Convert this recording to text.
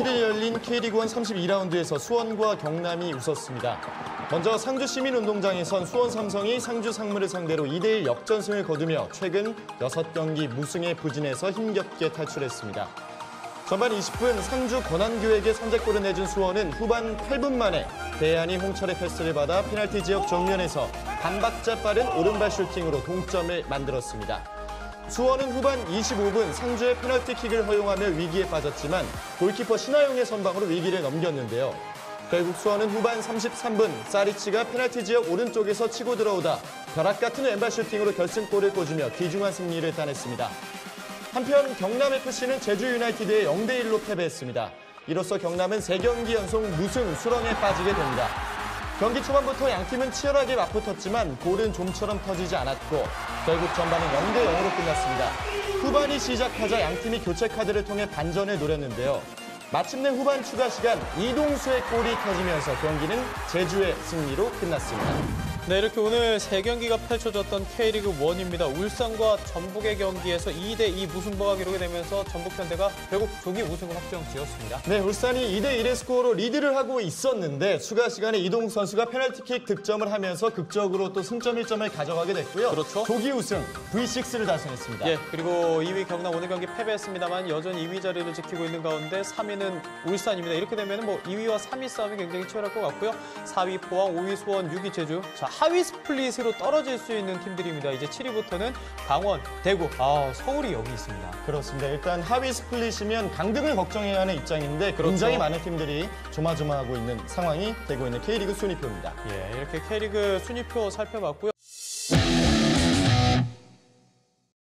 7일 열린 K리그1 32라운드에서 수원과 경남이 웃었습니다. 먼저 상주 시민운동장에선 수원 삼성이 상주 상무를 상대로 2대1 역전승을 거두며 최근 6경기 무승에 부진해서 힘겹게 탈출했습니다. 전반 20분 상주 권한규에게 선제골을 내준 수원은 후반 8분 만에 대안이 홍철의 패스를 받아 페널티 지역 정면에서 반박자 빠른 오른발 슈팅으로 동점을 만들었습니다. 수원은 후반 25분 상주의 페널티킥을 허용하며 위기에 빠졌지만 골키퍼 신하용의 선방으로 위기를 넘겼는데요. 결국 수원은 후반 33분 사리치가 페널티 지역 오른쪽에서 치고 들어오다 벼락 같은 왼발 슈팅으로 결승골을 꽂으며 귀중한 승리를 따냈습니다. 한편 경남 FC는 제주 유나이티드에 0대 1로 패배했습니다. 이로써 경남은 3경기 연속 무승 수렁에 빠지게 됩니다. 경기 초반부터 양 팀은 치열하게 맞붙었지만 골은 좀처럼 터지지 않았고 결국 전반은 0대 0으로 끝났습니다. 후반이 시작하자 양 팀이 교체 카드를 통해 반전을 노렸는데요. 마침내 후반 추가 시간 이동수의 골이 터지면서 경기는 제주의 승리로 끝났습니다. 네, 이렇게 오늘 세 경기가 펼쳐졌던 K리그 1입니다. 울산과 전북의 경기에서 2대2 무승부가 기록이 되면서 전북 현대가 결국 조기 우승을 확정 지었습니다. 네, 울산이 2대 1의 스코어로 리드를 하고 있었는데 추가 시간에 이동 선수가 페널티킥 득점을 하면서 극적으로 또 승점 1점을 가져가게 됐고요. 그렇죠. 조기 우승 V6를 달성했습니다. 예, 그리고 2위 경남 오늘 경기 패배했습니다만 여전히 2위 자리를 지키고 있는 가운데 3 위는 울산입니다. 이렇게 되면 뭐 2위와 3위 싸움이 굉장히 치열할 것 같고요. 4위 포항, 5위 수원, 6위 제주. 자, 하위 스플릿으로 떨어질 수 있는 팀들입니다. 이제 7위부터는 강원, 대구, 아, 서울이 여기 있습니다. 그렇습니다. 일단 하위 스플릿이면 강등을 걱정해야 하는 입장인데 그렇죠. 굉장히 많은 팀들이 조마조마하고 있는 상황이 되고 있는 K리그 순위표입니다. 예, 이렇게 K리그 순위표 살펴봤고요.